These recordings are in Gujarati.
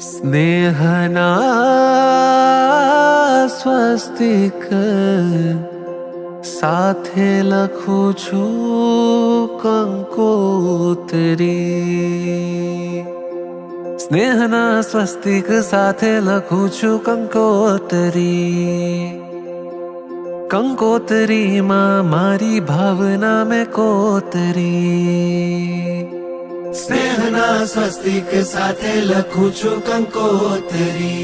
સ્નેહના સ્વસ્તિક સાથે લખું છું કંકોતરી. સ્નેહના સ્વસ્તિક સાથે લખું છું કંકોતરી. કંકોતરીમાં મારી ભાવના મેં કોતરી. સ્નેહના સ્વસ્તિક સાથે લખું છું કંકોતરી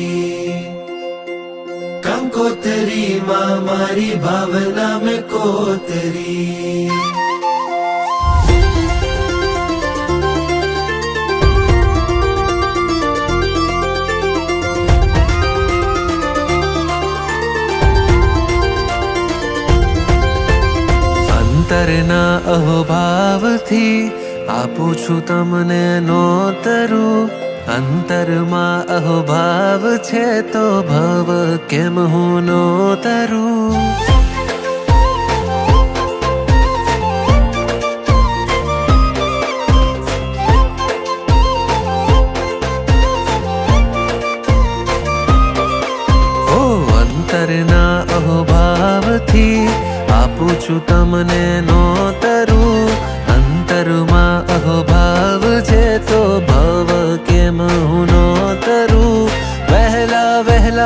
કંકોતરીમાં મારી ભાવના મેં કોતરી અંતરના અહોભાવથી આપું છું તમને નોતરું અંતરમાં અહોભાવ છે તો ભવ કેમ હું નોતરું અંતરના અહોભાવથી આપું છું તમને નોતરું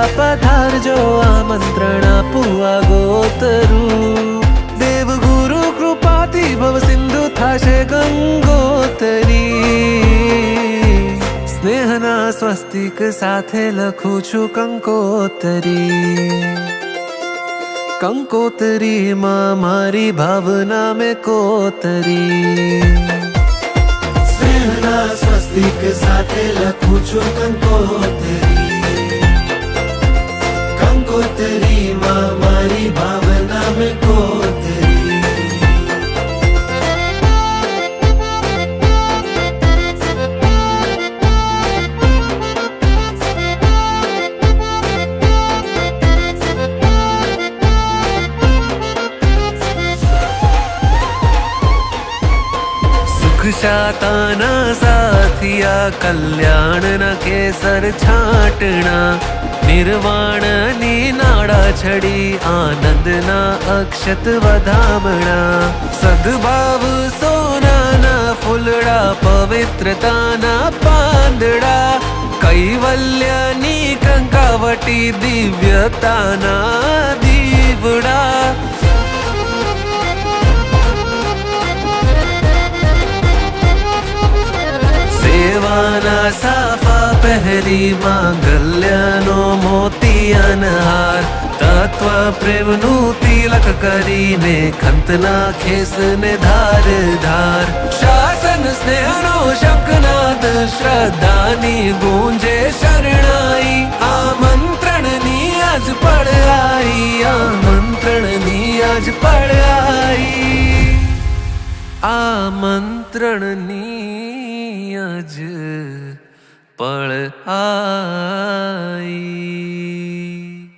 વહેલા પધારજો આમંત્રણ આપું આ ગોતરું. દેવગુરુ કૃપાથી ભવ સિંધુ થશે ગંગોતરી. સ્નેહના સ્વસ્તિક સાથે લખું છું કંકોતરી. કંકોતરીમાં મારી ભાવના મેં કોતરી. સ્નેહના સ્વસ્તિક સાથે લખું છું કંકોતરી. हमारी भावना में कोतरी शाताना साथिया कल्याण न केसर छाटना निर्वाण છડી આનંદના અક્ષત વધામણા સદભાવ સોનાના ફૂલડા પવિત્રતાના પાંદડા કૈવલ્યની કંકાવટી દિવ્યતાના દીવડા સેવાના સાફા પહેરી માંગલ્યનો મોતી અનહાર તત્વ પ્રેમનું તિલક કરીને ખંતના ખેસને ધાર ધાર. શાસન સ્નેહનો શકનાદ શ્રદ્ધાની ગુંજે શરણાઈ. આમંત્રણની આજ પડાઈ આમંત્રણની આજ પડાઈ આમંત્રણની અજ पढ़ आई